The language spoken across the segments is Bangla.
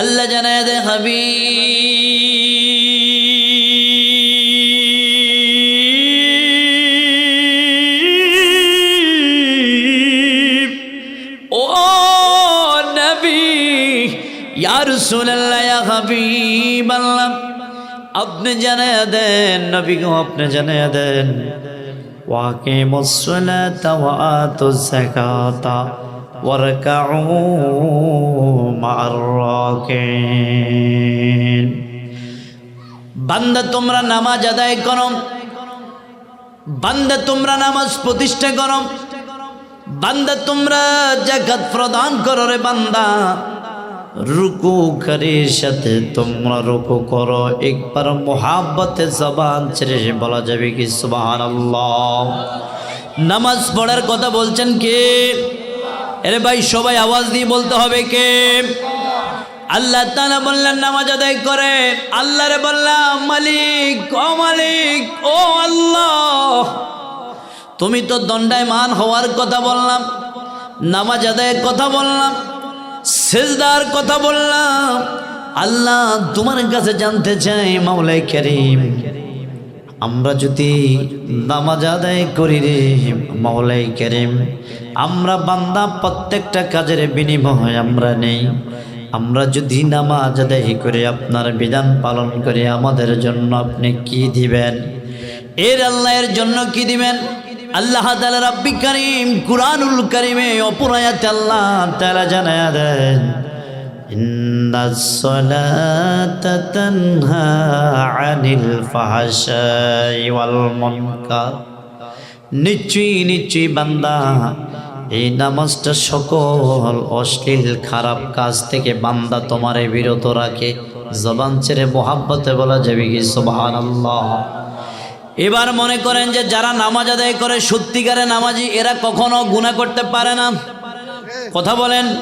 আল্লাহ জানায় দে হাবি ও নবী ইয়ার সুনাল্লাহ হাবি বললাম আপনি জানায় দেন, নবী গো, আপনি জানায় দেন। ওয়াকে মুসলাতা ওয়া আতুজ واركعوا مع الراكعين বান্দা তোমরা নামাজ আদায় করো বান্দা তোমরা নামাজ প্রতিষ্ঠা করো বান্দা তোমরা জাকাত প্রদান করো রে বান্দা রুকু কারির সাথে তোমরা রুকু করো একবার মোহাব্বতে জবান ছেড়ে বলা যাবে কি সুবাহান নামাজ পড়ার কথা বলছেন কে এরে ভাই, সবাই আওয়াজ দিয়ে বলতে হবে কে? আল্লাহ তালা বললেন, নামাজ আদায় করে। আল্লাহ রে বললাম, মালিক, ও মালিক, ও আল্লাহ। তুমি তো দণ্ডায়মান হওয়ার কথা বললাম, নামাজ আদায়ের কথা বললাম, সেজদার কথা বললাম। আল্লাহ তোমার কাছে জানতে চাই মাওলাই করিম। আমরা যদি নামাজ আদায় করি রে মাওলাই করিম আমরা বান্দা, প্রত্যেকটা কাজের বিনিময় আমরা নেই। আমরা যদি নামাজ আদায় করে আপনার বিধান পালন করে আমাদের জন্য আপনি কি দিবেন? এর আল্লাহের জন্য কি দিবেন? আল্লাহ তাআলা রাব্বি করিম কুরআনুল করিমে অপরায়াতে আল্লাহ তাআলা জানায়া দেন ফাহশাই ওয়াল নিশ্চয়ই নিশ্চয়ই বান্দা এই নামাজটা সকল অশ্লীল, খারাপ কাজ থেকে বান্দা তোমারে বিরত রাখে। জবান ছেড়ে মোহাব্বতে বলা যাবে কি, সুবহানাল্লাহ। এবার মনে করেন যে যারা নামাজ আদায় করে, সত্যিকারে নামাজি, এরা কখনো গুণা করতে পারে না। কথা বলেন।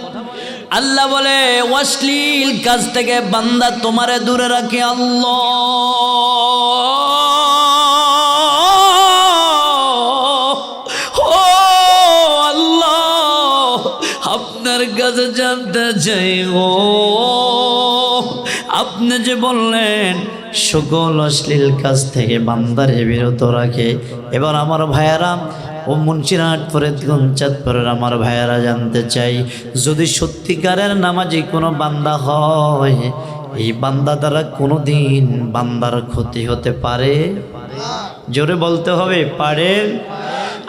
আল্লাহ বলে, অশ্লীল কাজ থেকে বান্দা তোমারে দূরে রাখে, আল্লাহ। কাছে জানতে চাই ও আপনি যে বললেন, সকল অশ্লীল কাজ থেকে বান্দারে বিরত রাখে। এবার আমার ভাইয়ারা, ও মুন্সিরহাট, ফরিদগঞ্জ, চাঁদপুরের আমার ভাইয়ারা জানতে চাই, যদি সত্যিকারের নামাজি কোনো বান্দা হয়, এই বান্দা দ্বারা কোনো দিন বান্দার ক্ষতি হতে পারে? জোরে বলতে হবে, পারে?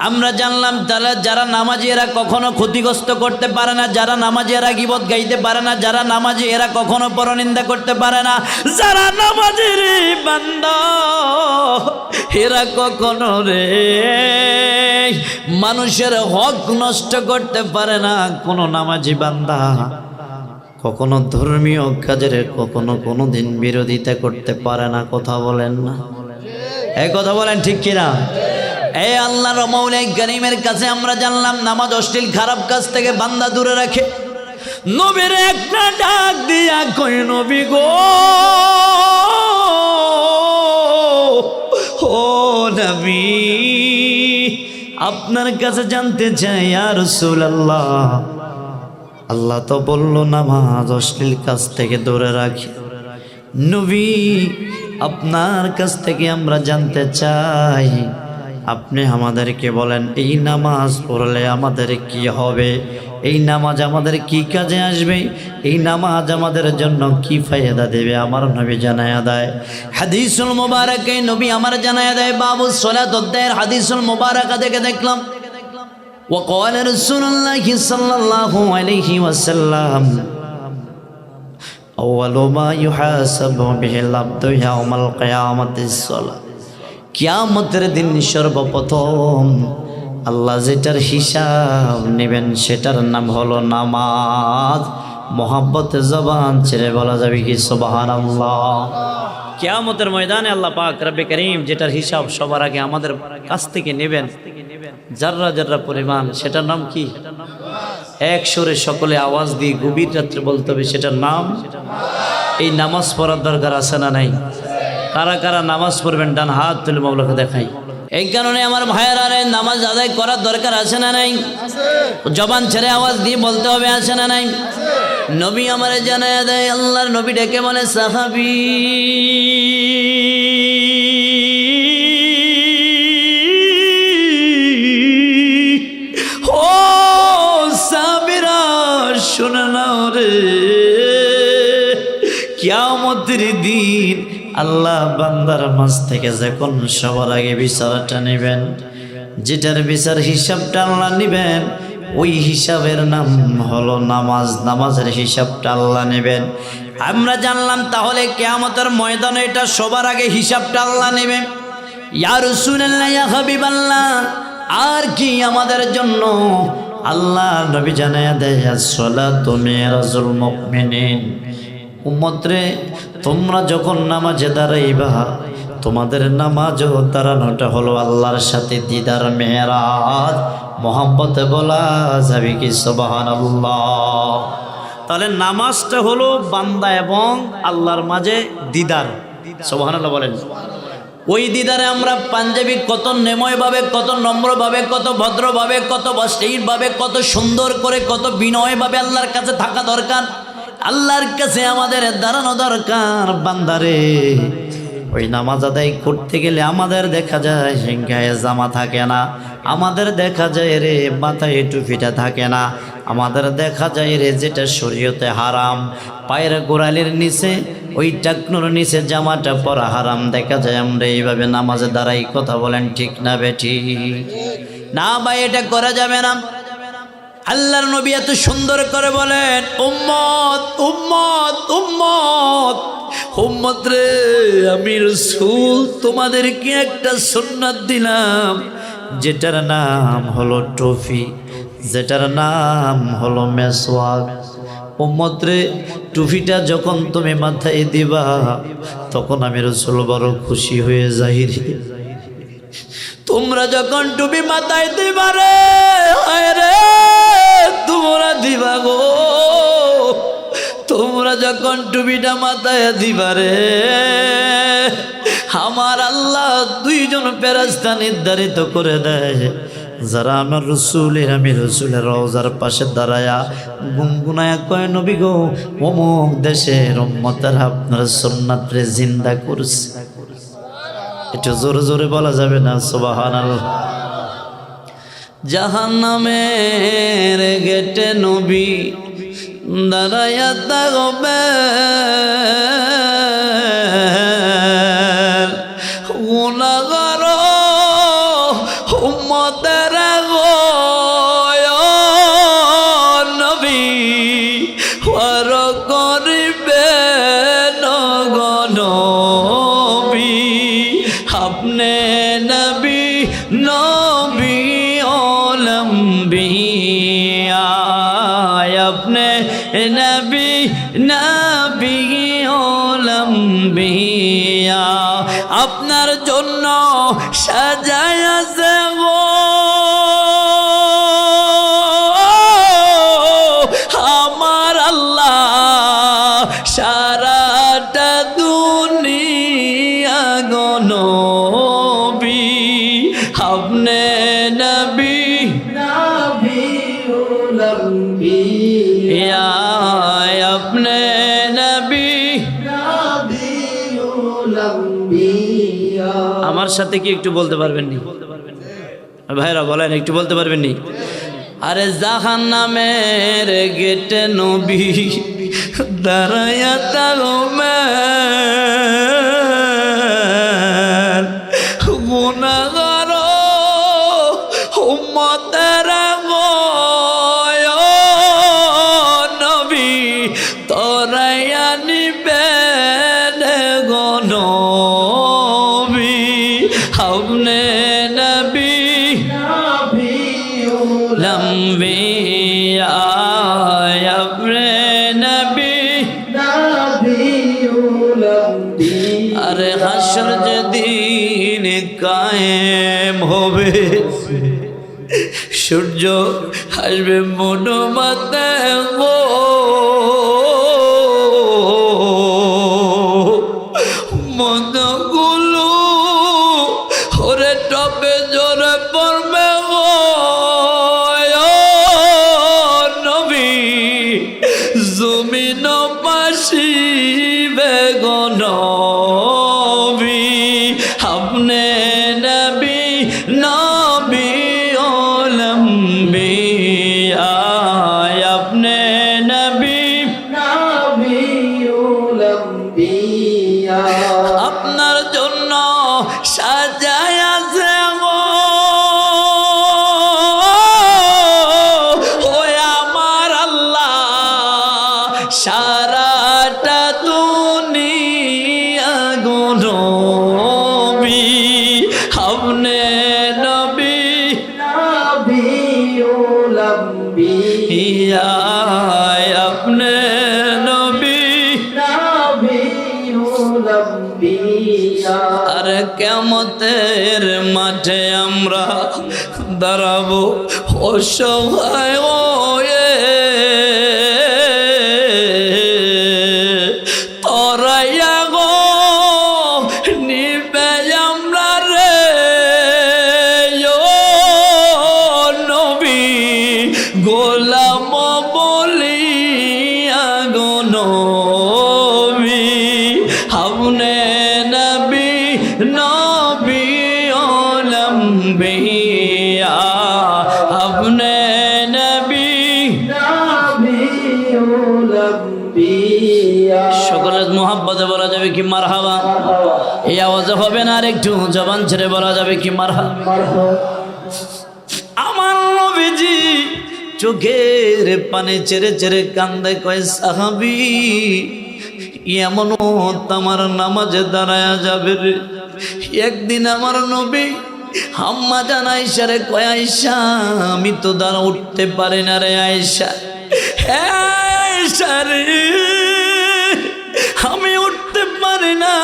আমরা জানলাম তাহলে যারা নামাজি এরা কখনো ক্ষতিগ্রস্ত করতে পারে না, যারা নামাজি এরা গিবত গাইতে পারে না, যারা নামাজি এরা কখনো পরনিন্দা করতে পারে না। যারা নামাজের বান্দা, এরা কখনো রে মানুষের হক নষ্ট করতে পারে না, কোনো নামাজি বান্দা। কখনো ধর্মীয় কাজের কখনো কোনো দিন বিরোধিতা করতে পারে না, কথা বলেন না। এই কথা বলেন ঠিক কিনা? এই আল্লাহর মৌলাই করিমের কাছে আমরা জানলাম নামাজ অশ্লীল, খারাপ কাজ থেকে বান্দা দূরে রাখে। নবীর একটা ডাক দিয়া কই নবী গো, ও নবী, আপনার কাছে জানতে চাই আর রাসূলুল্লাহ। আল্লাহ তো বলল, নামাজ অশ্লীল কাজ থেকে দূরে রাখি। নবী, আপনার কাছ থেকে আমরা জানতে চাই আপনি আমাদেরকে বলেন এই নামাজ পড়লে আমাদের কি হবে এই নামাজ আমাদের কি কাজে আসবে এই নামাজ আমাদের জন্য কি ফায়দা দেবে আমার নবী জানায়া দেয় হাদিসুল মুবারকে নবী আমার জানায়া দেয় বাবু সলাত অধ্যায়ের হাদিসুল মুবারকা দেখে দেখলাম وقال رسول الله صلى الله عليه وسلم أول ما يحاسب به العبد يوم القيامة الصلاة কিয়ামতের দিন সর্বপ্রথম আল্লাহ যেটার হিসাব নেবেন সেটার নাম হলো নামাজ। মোহাব্বতে জবান ছেড়ে বলা যাবে কি সোবাহান আল্লাহ কিয়ামতের ময়দানে আল্লাহ পাক রব্বে করিম যেটার হিসাব সবার আগে আমাদের কাছ থেকে নেবেন। যার্রা যার্রা পরিমাণ, সেটার নাম কি? এক সুরে সকলে আওয়াজ দিয়ে গভীর রাত্রে বলতে হবে, সেটার নাম? এই নামাজ পড়ার দরকার আছে না নাই? কারা কারা নামাজ পড়বেন, ডান হাত তুলে মামলাকে দেখাই। এই কারণে আমার ভাইয়েরা নামাজ আদায় করার দরকার আছে না নাই? জবান ছেড়ে আওয়াজ দিয়ে বলতে হবে আছে না নাই? নবী আমারে জানায় আদায় আল্লাহর নবী ডেকে বলে, সাহাবি। আল্লাহ বান্দার মাঝ থেকে যখন সবার আগে বিচারটা নেবেন, যেটার বিচার হিসাবটা আল্লাহ নেবেন, ওই হিসাবের নাম হলো নামাজ। নামাজের হিসাবটা আল্লাহ নেবেন। আমরা জানলাম তাহলে কেয়ামতের ময়দানে এটা সবার আগে হিসাবটা আল্লাহ নেবেন ইয়ার শুনেল্লা ইয়া হাবিবাল্লাহ, আর কি আমাদের জন্য? আল্লাহ নবী জানায়া দেয় সলা তুমি রাজুল মুমিনিন। উম্মতরে, তোমরা যখন নামাজে দাঁড়াইবা, তোমাদের নামাজও দাঁড়ানোটা হলো আল্লাহর সাথে দিদার মেয়েরাজ। মোহাম্মতে বলা যাবে কি সবাহান তাহলে নামাজটা হলো বান্দা এবং আল্লাহর মাঝে দিদার। সবাহান বলেন। ওই দিদারে আমরা পাঞ্জাবি কত নেময়ভাবে, কত নম্রভাবে, কত ভদ্রভাবে, কত ভাবে কত সুন্দর করে, কত বিনয়ভাবে আল্লাহর কাছে থাকা দরকার। আল্লাহর কাছে আমাদের দাঁড়ানো দরকার, বান্দারে। ওই নামাজ আদায় করতে গেলে আমাদের দেখা যায় গায়ে জামা থাকে না। আমাদের দেখা যায় রে মাথায় টুপিটা থাকে না। আমাদের দেখা যায় রে যেটা শরীয়তে হারাম। পায়ের গোড়ালির নিচে, ওই টাকনুর নিচে জামাটা পরা হারাম। দেখা যায় আমরা এইভাবে নামাজে দাঁড়াই, কথা বলেন ঠিক না বেঠি না ভাই, এটা করা যাবে না। আল্লাহর নবী এত সুন্দর করে বলেন, উম্মত উম্মত উম্মত। উম্মত রে, আমি রসুল, তোমাদেরকে একটা সুন্নাত দিলাম, যেটার নাম হলো টফি যেটার নাম হলো মেসওয়াক। উম্মত রে টুফিটা যখন তুমি মাথায় দিবা, তখন আমি রসুল বড় খুশি হয়ে যাই তোমরা যখন টুপি মাথায় দিবা রে রে! তোমরা দিবা গো। তোমরা যখন টুপিটা মাথায় দিবা রে, আমার আল্লাহ দুইজন পেরাস্তা নির্ধারিত করে দেয়। যারা আমার রসুলের, আমি রসুলের রওজার পাশে দাঁড়ায়া গুনগুনায়া কয়, নবী গো, অমুক দেশের উম্মতের আপনার সোননাথরে জিন্দা করছে। একটু জোরে জোরে বলা যাবে না? সোবাহান জাহান নামের গেটে নবী দাঁড়াইয়া তাগবে আপনি নবী। আমার সাথে কি একটু বলতে পারবেন নি? ভাইরা বলেন, একটু বলতে পারবেন নি? আরে জাহান নামের গেটে নবী দাঁড়াইয়া তাগমে হাসর যেদিন কায়েম হবে সূর্য আসবে মনো মাতে আপনার জন্য সাজায় আওয়াজে হবে না আর একটু জবান ছেড়ে বলা যাবে কি মারহাবা আমার নবীজি চোখের পানে চেরে চেরে কান্দে, কয়, সাহাবি এমন আমার নামাজে দাঁড়ায়া যাবে রে। একদিন আমার নবী হাম্মা জান আয়সা রে কয় আয়সা আমি তো দাঁড়া উঠতে পারি না রে আয়সা হ্যাঁ আয়সা রে, আমি উঠতে না।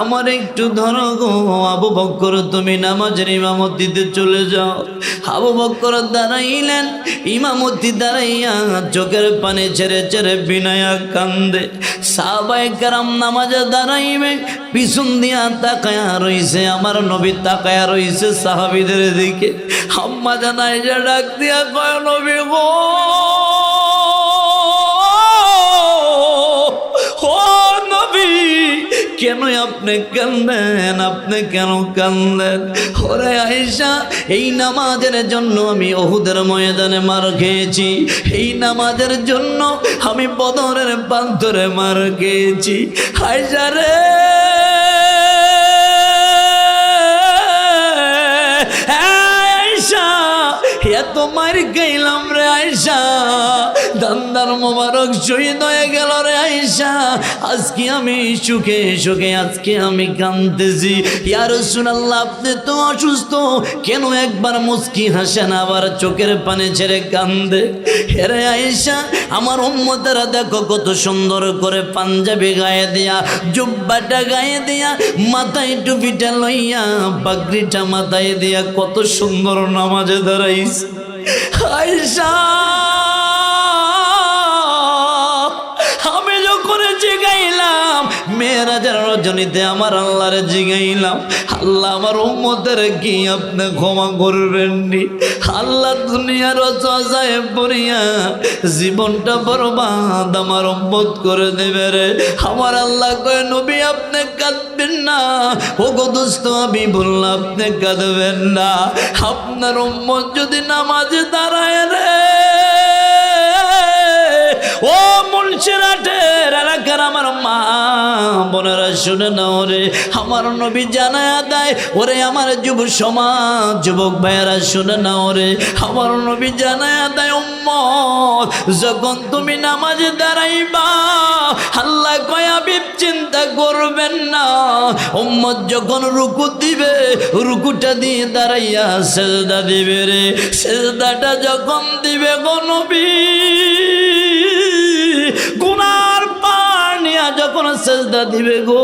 আমার একটু ধরো গো, আবু বক্কর, তুমি নামাজের ইমামতিতে চলে যাও। আবু বক্কর দাঁড়াইলেন, ইমামতি দাঁড়াইয়া চোখের পানে ছেড়ে ছেড়ে বিনায়া কান্দে। সাবাই কারাম নামাজে দাঁড়াইবে, পিছন দিয়া তাকায়া রইছে, আমার নবী তাকায়া রইছে সাহাবিদের দিকে। আম্মা জানাই যে, ডাক দিয়া কয় নবী গো। কেন আপনি কান্দেন? আপনি কেন কান্দেন? হরে আয়েশা, এই নামাজের জন্য আমি অহুদের ময়দানে মার খেয়েছি। এই নামাজের জন্য আমি বদরের প্রান্তরে মার খেয়েছি। আয়েশা রে! এত মার আয়েশা দান্দার মোবারক শহীদ হয়ে গেল রে আইসা আজকে আমি সুখে সুখে, আজকে আমি কান্দতেছি ইয়ার সুনাল্লাহ আপনি তো অসুস্থ। কেন একবার মুস্কি হাসেন, আবার চোখের পানে ছেড়ে কান্দে হেরে আইসা আমার উম্মতেরা দেখো কত সুন্দর করে পাঞ্জাবি গায়ে দিয়া, জুব্বাটা গায়ে দিয়া, মাথায় টুপিটা লইয়া, পাগড়িটা মাথায় দিয়া কত সুন্দর নামাজে দাঁড়াইছে। আয়েশা! মেয়েরাজের রজনীতে আমার আল্লাহরে জিগাইলাম। আল্লাহ আমার উম্মতের কি আপনি ক্ষমা করবেন নি আল্লাহ দুনিয়ার সাহেব পড়িয়া জীবনটা বরবাদ আমার উম্মত করে দেবে রে। আমার আল্লাহ কয়, নবী, আপনি কাঁদবেন না। ও গো আমি বললাম, আপনি কাঁদবেন না। আপনার উম্মত যদি নামাজে দাঁড়ায় রে ও মুন্সিরাটের এলাকার আমার মা, বোনেরা শুনে নাও রে, আমার নবী জানায়া দেয় ওরে আমার যুব সমাজ, যুবক ভাইয়েরা শুনে নাও রে, আমার নবী জানায়া দেয় উম্মত, যখন তুমি নামাজে দাঁড়াইবা, আল্লাহ কয়াবিব চিন্তা করবেন না, উম্মত যখন রুকু দিবে, রুকুটা দিয়ে দাঁড়াইয়া সেজদা দিবে রে, সেজদাটা যখন দিবে গো গুনার পানিয়া যখন সেজদা দিবে গো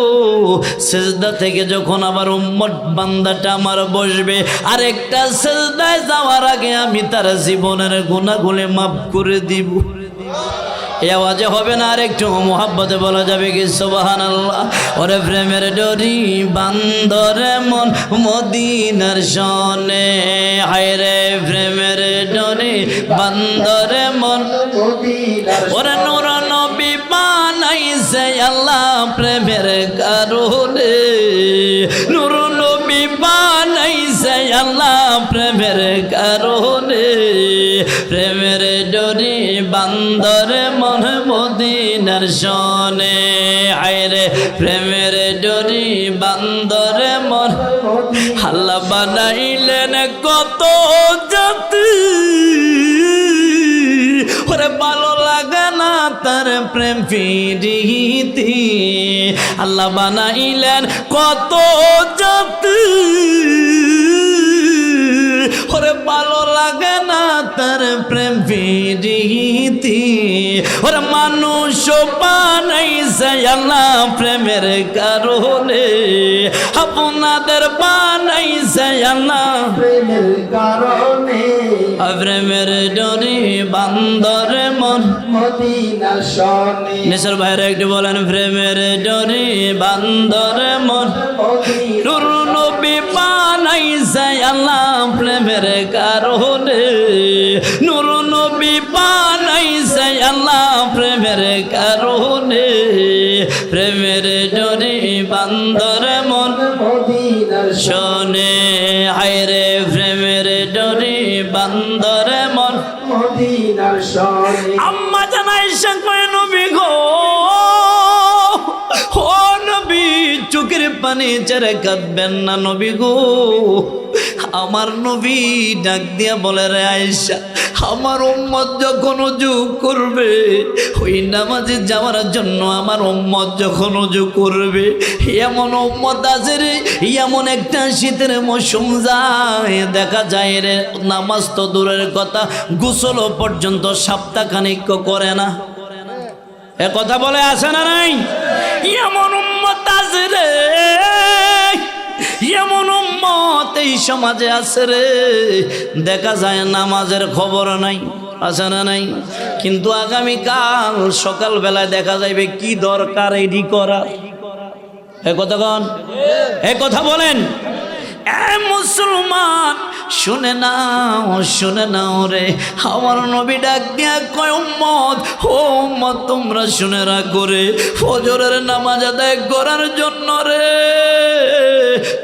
সেজদা থেকে যখন আবার উম্মত বান্দাটা আমার বসবে আরেকটা সেজদায় যাওয়ার আগে আমি তার জীবনের গুণাগুলি মাফ করে দিব। এই আওয়াজে হবে না আর একটু মোহাব্বতে বলা যাবে কি সোবাহান আল্লাহ ওরে প্রেমের ডরি বান্দরে মন মদিনার সনে হায় রে প্রেমের ডরি বান্দরে মন মদিনার ওরে নূর নবী বানাইছে আল্লাহ প্রেমের কারণে নূর নবী বানাইছে আল্লাহ প্রেমের কারণে। প্রেমের ডরি বান্দরে মন মদিনা মদিনার সনে আয়রে প্রেমের ডরি বান্দরে মন হাল্লা বানাইলেন কত প্রেম ফিরিতি আল্লাহ বানাইলেন কত জাতি ওরে ভালো লাগে না তার প্রেম ফিরিতি ওরে মানুষ বানাইছে আল্লাহ প্রেমের কারণে। আপনাদের বানাইছে আল্লাহ প্রেমের কারণে। প্রেমের ডরি বান্দর মন। মদিনার সনে নেশার ভাইরা একটু বলেন প্রেমের ডরি বান্দর মন। মদিনা নুর নবী বানাইছে আল্লাহ প্রেমের কারণে। আল্লাহ প্রেমের কারণে, প্রেমের ডরি বান্দর মন শোনে। হায়রে প্রেমের ডরি বান্দর মন আম্মা জানাই কয়, নবী গো, ও নবী, চোখের পানি ছেড়ে কাঁদবেন না নবী গো। আমার নবী ডাক দিয়া বলে, রে আয়েশা আমার উম্মত যখন উজু করবে, ওই নামাজে যাওয়ার জন্য আমার উম্মত যখন উজু করবে, এমন উম্মত আছে রে, এমন একটা শীতের মৌসুম যায়, দেখা যায় রে, নামাজ তো দূরের কথা গোসল পর্যন্ত সপ্তাহখানিক করে না। এ কথা বলে আসে না নাই? এমন উম্মত আছে রে, এমন উম্মত এই সমাজে আছে রে। দেখা যায় নামাজের খবর নাই, আছে না নাই? কিন্তু আগামীকাল সকালবেলায় দেখা যাইবে কি দরকার এডি করা। এ কথা কন। এ কথা বলেন। মুসলমান, শুনে নাও শুনে নাও রে। আমার নবী ডাক দিয়া কয়, উম্মত, ও উম্মত, তোমরা শুনে রাখো রে। ফজরের নামাজ আদায় করার জন্য রে।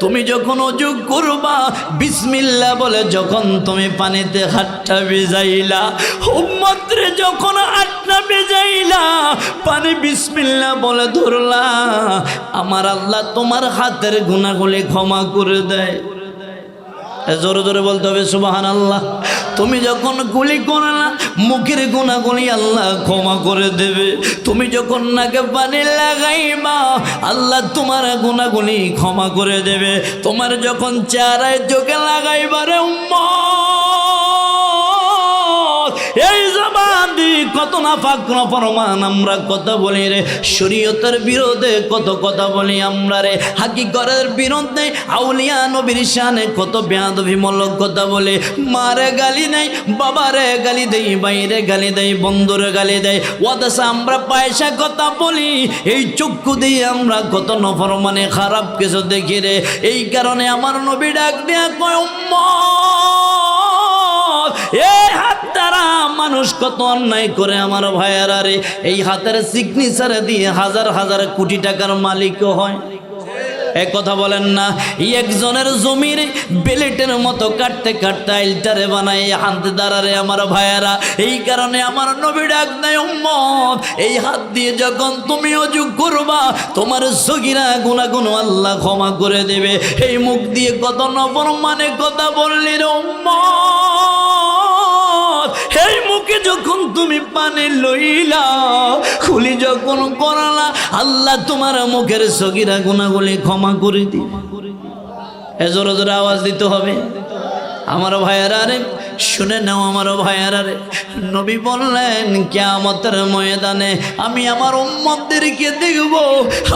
তুমি যখন অজু করবা বিসমিল্লা বলে যখন তুমি পানিতে হাতটা বেজাইলা উম্মত যখন হাতটা বেজাইলা পানি বিসমিল্লা বলে ধরলা, আমার আল্লাহ তোমার হাতের গুণাগুলি ক্ষমা করে দেয়। জোরে জোরে বলতে হবে সুবাহান আল্লাহ তুমি যখন গুলি করো না, মুখের গুণাগুলি আল্লাহ ক্ষমা করে দেবে। তুমি যখন নাকে পানি লাগাইবা, আল্লাহ তোমার গুণাগুলি ক্ষমা করে দেবে। তোমার যখন চারায় চোখে লাগাইবারে এই কত না পাক প্রমাণ আমরা কথা বলি রে? শরীয়তের বিরোধে কত কথা বলি আমরা রে? হাকিকরের বিরুদ্ধে আউলিয়া নবীর শানে কত বেয়াদভিমূলক কথা বলে? মারে গালি নেই বাবারে গালি দেই, বাইরে গালি দেই, বন্ধুরে গালি দেয় ওদাসা আমরা পয়সা কথা বলি, এই চক্ষু দিয়ে আমরা কত নফর মানে খারাপ কিছু দেখি রে? এই কারণে আমার নবী ডাক দেয়া কয় এই হাত দ্বারা মানুষ কত অন্যায় করে আমার ভাইয়ারা রে? এই হাতের সিগনেচার দিয়ে হাজার হাজার কোটি টাকার মালিকও হয়। এক কথা বলেন না একজনের জমির বেলেটের মতো কাটতে কাটতে আইলটারে বানাই হাত দ্বারারে আমার ভাইয়ারা। এই কারণে আমার নবী ডাক নাই উম্মত, এই হাত দিয়ে যখন তুমি অজু করবা, তোমার সগিরা গুণাগুণ আল্লাহ ক্ষমা করে দেবে। এই মুখ দিয়ে কত নবর মানে কথা বললি রে, উম্মত! মুখে যখন তুমি পানি লইলা, খুলি যখন করালা, আল্লাহ তোমার মুখের সগিরা গুণাগুলি ক্ষমা করে দি এ জোরে জোরে আওয়াজ দিতে হবে। আমার ভাইয়ারা রে, শুনে নাও আমার ভাইয়ারা রে। নবী বললেন, কেয়ামতের ময়দানে আমি আমার উম্মতদেরকে দেখব,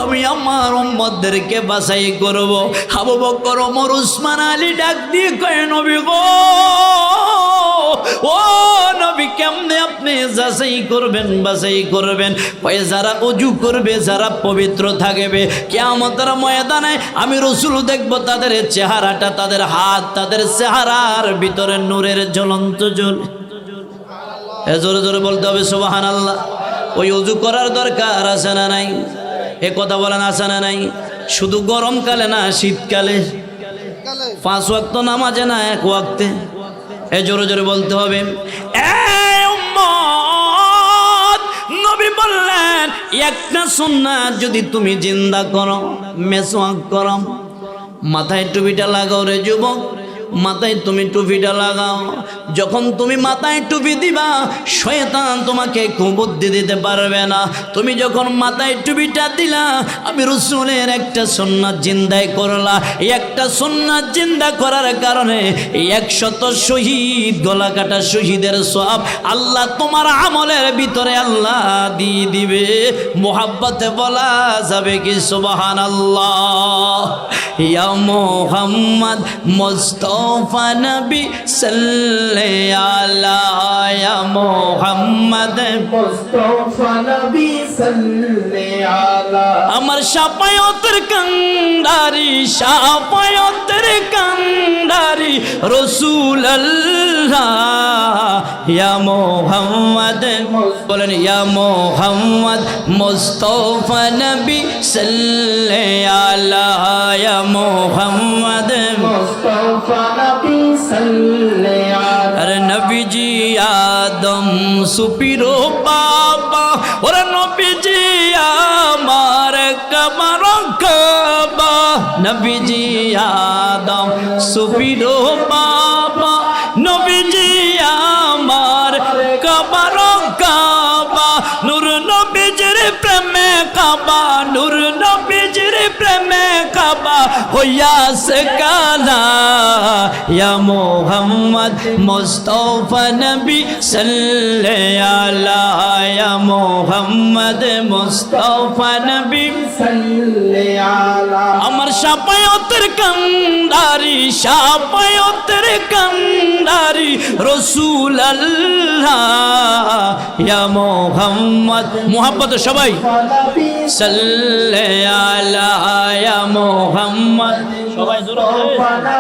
আমি আমার উম্মতদেরকে বাছাই করব। আবু বকর, ওমর, উসমান, আলী ডাক দিয়ে কয়, নবী গো ও নবী, কেমনে আপনি যাচাই করবেন, বাছাই করবেন? কয়ে, যারা অজু করবে, যারা পবিত্র থাকবে, কেয়ামতের ময়দানে আমি রসুল দেখব, তাদের চেহারাটা, তাদের হাত, তাদের চেহারার ভিতরে নূরের জ্বলন্ত এ জোরে জোরে বলতে হবে সুবাহান আল্লাহ ওই অজু করার দরকার আছে না নাই? এ কথা বলেন, আছে না নাই? শুধু গরমকালে না, শীতকালে। পাঁচ ওয়াক্ত নামাজে না এক ওয়াক্তে? এ জোরে জোরে বলতে হবে। নবী বললেন, একটা সুন্নাত যদি তুমি জিন্দা করো, মেসোয়াক করো, মাথায় টুপিটা লাগাও রে যুবক। মাথায় তুমি টুপিটা লাগাও যখন তুমি মাথায় টুপি দিবা, শয়তান তোমাকে কুবুদ্ধি দিতে পারবে না। তুমি যখন মাথায় টুপিটা দিলা, আমি রসুলের একটা সন্ন্যাস জিন্দাই করলা। একটা সন্ন্যাস জিন্দা করার কারণে একশত শহীদ গলা কাটা শহীদের সব আল্লাহ তোমার আমলের ভিতরে আল্লাহ দিয়ে দিবে। মোহাব্বতে বলা যাবে কি সুবাহান আল্লাহ মোহাম্মদ মুস্তফা নবী সাল্লে আলা ইয়া মোহাম্মদ আমার সাপায়তের কান্ডারি সাপায়তের কান্ডারি রসুল ইয়া মোহাম্মদ। বলেন ইয়া মোহাম্মদ মুস্তফা নবী সাল্লে ইয়া মোহাম্মদ। মুস্তফা আরে নবীজি আদম সুপিরো বাবা। ওরে নবীজি আমার কমর কাবা। নবীজি আদম সুপিরো বাবা। কাবা হইয়া সে কালা। ইয়া মোহাম্মদ মুস্তফা নবী সাল্লে আলা ইয়া মোহাম্মদ মুস্তফা নবী সাল্লে আলা আমার সাপায়তের কান্ডারি সাপায়তের কান্ডারি রসুল আল্লাহ ইয়া মোহাম্মদ মোহাম্মদ সবাই। সাল্লে আলা ইয়া মোহাম্মদ আলা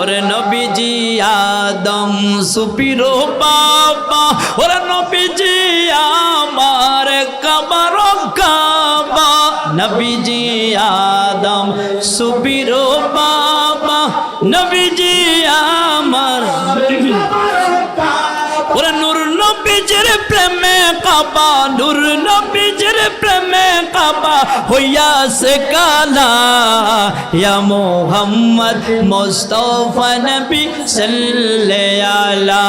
ওরে নবীজি আদম সুপিরো বাবা। ওরে নবীজি আমার কাবার কাবা। নবীজি আদম সুপিরো বাবা। নবীজি আমার প্রেমে কাবা, নূর নবীজির প্রেমে কাবা হইয়া সে কালা। ইয়া মোহাম্মদ মোস্তফা নবী সাল্লে আলা,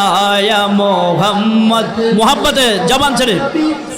ইয়া মোহাম্মদ। মোহাম্মদে জবান ছেড়ে।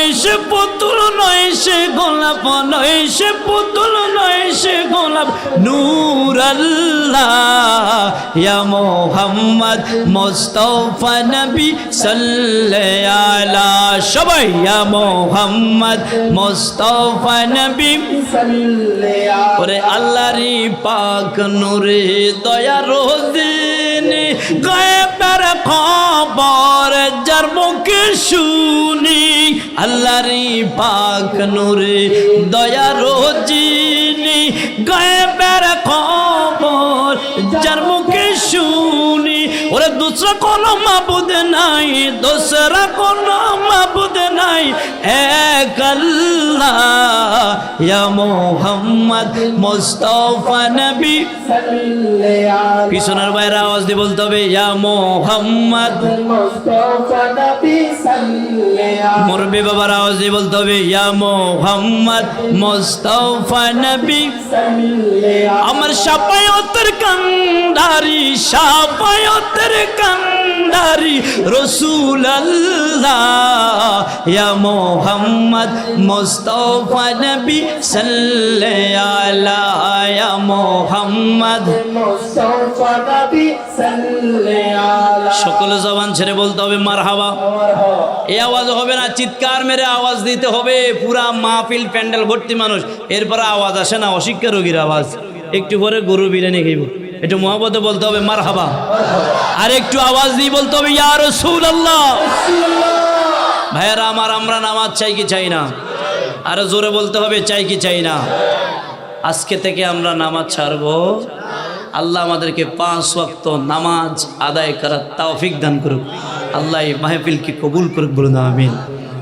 নয় সে পুতুল, নয় সে গোলাপ, নয় সে পুতুল, নয় সে গোলাপ। নূর আল্লাহ মোহাম্মদ মুস্তফা নবী সাল্লে আলা। সবাই, ইয়া মোহাম্মদ মুস্তফা নবী। সাল্লে আলা ওরে আল্লাহরি পাক, নূরে দয়া রোদিনী গায়েবের খবর যার মুখে শুনি আল্লাহরি পাক নূরে দয়া রোজিনী গায়েবের খবর যার মুখে শুনি ওরে দুসরা কোনো মাবুদ নাই, দোসরা কোনো মাবুদ নাই। এক আল্লাহ, ইয়া মোহাম্মদ মুস্তফা নবী। পিছনের বাইরে আওয়াজ দিয়ে বলতে হবে, ইয়া মোহাম্মদ মুস্তফা নবী। মুরবি বাবার আওয়াজ বলতে হবে ইয়া মোহাম্মদ মুস্তফা নবী। আমার সাপায়তের কান্ডারি সাপায়তের কান্ডারি রসুল আল্লাহ ইয়া মোহাম্মদ মুস্তফা নবী সাল্লে আলা ইয়া মোহাম্মদ। মুস্তফা নবী সকল জবান ছেড়ে বলতে হবে, মারহাবা। এ আওয়াজ হবে না, চিৎকার মেরে আওয়াজ দিতে হবে, পুরা মাহফিল প্যান্ডেল ভর্তি মানুষ। এরপরে আওয়াজ আসে না, অশিক্ষা রোগীর আওয়াজ। একটু পরে গরু বিরিয়ানি খাইব। একটু মহব্বতে বলতে হবে মার হাবা আর একটু আওয়াজ দিয়ে বলতে হবে, ইয়া রসুল আল্লাহ ভাইয়ারা, আমার আমরা নামাজ চাই কি চাই না? আরও জোরে বলতে হবে, চাই কি চাই না? আজকে থেকে আমরা নামাজ ছাড়বো। আল্লাহ আমাদেরকে পাঁচ ওয়াক্ত নামাজ আদায় করার তাওফিক দান করুক। আল্লাহ এই মাহফিলকে কবুল করুক বলুন, আমিন।